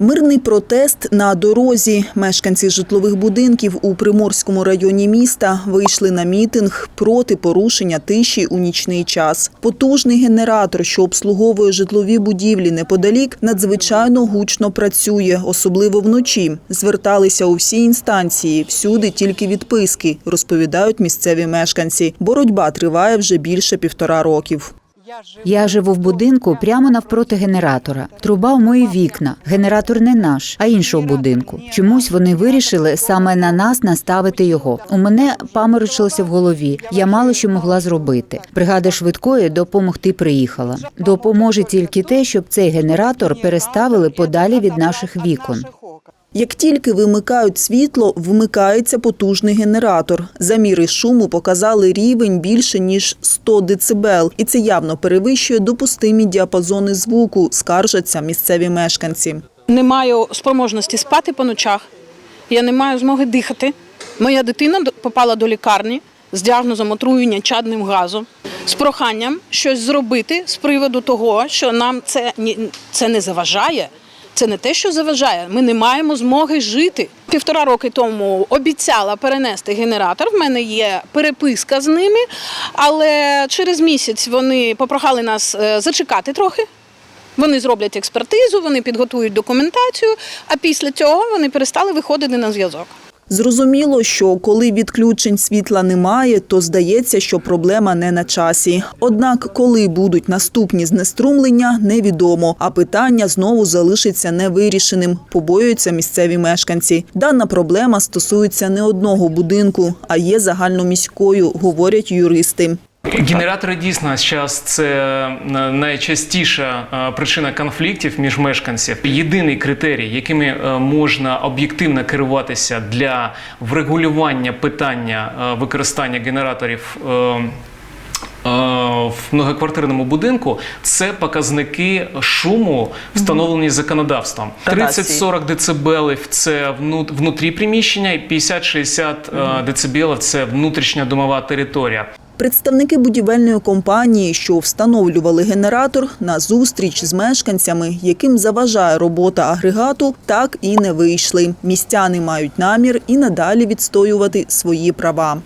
Мирний протест на дорозі. Мешканці житлових будинків у Приморському районі міста вийшли на мітинг проти порушення тиші у нічний час. Потужний генератор, що обслуговує житлові будівлі неподалік, надзвичайно гучно працює, особливо вночі. Зверталися у всі інстанції, всюди тільки відписки, розповідають місцеві мешканці. Боротьба триває вже більше півтора років. Я живу в будинку прямо навпроти генератора. Труба в мої вікна. Генератор не наш, а іншого будинку. Чомусь вони вирішили саме на нас наставити його. У мене паморочилося в голові. Я мало що могла зробити. Бригада швидкої допомогти приїхала. Допоможе тільки те, щоб цей генератор переставили подалі від наших вікон. Як тільки вимикають світло, вмикається потужний генератор. Заміри шуму показали рівень більше ніж 100 децибел, і це явно перевищує допустимі діапазони звуку, скаржаться місцеві мешканці. не маю спроможності спати по ночах, я не маю змоги дихати. Моя дитина попала до лікарні з діагнозом отруєння чадним газом, з проханням щось зробити з приводу того, що нам це, це не заважає. Це не те, що заважає. Ми не маємо змоги жити. Півтора роки тому обіцяла перенести генератор. В мене є переписка з ними, але через місяць вони попрохали нас е, зачекати трохи. Вони зроблять експертизу, вони підготують документацію, а після цього вони перестали виходити на зв'язок. Зрозуміло, що коли відключень світла немає, то здається, що проблема не на часі. Однак, коли будуть наступні знеструмлення, невідомо, а питання знову залишиться невирішеним, побоюються місцеві мешканці. Дана проблема стосується не одного будинку, а є загальноміською, говорять юристи. Генератори дійсно зараз це е, найчастіша е, причина конфліктів між мешканців. Єдиний критерій, якими е, можна об'єктивно керуватися для врегулювання питання використання генераторів. В многоквартирному будинку це показники шуму, встановлені законодавством. Градації. 30-40 децибелів це вну- внутрі приміщення, і 50-60 е, децибелів це внутрішня домова територія. Представники будівельної компанії, що встановлювали генератор, на зустріч з мешканцями, яким заважає робота агрегату, так і не вийшли. Містяни мають намір і надалі відстоювати свої права.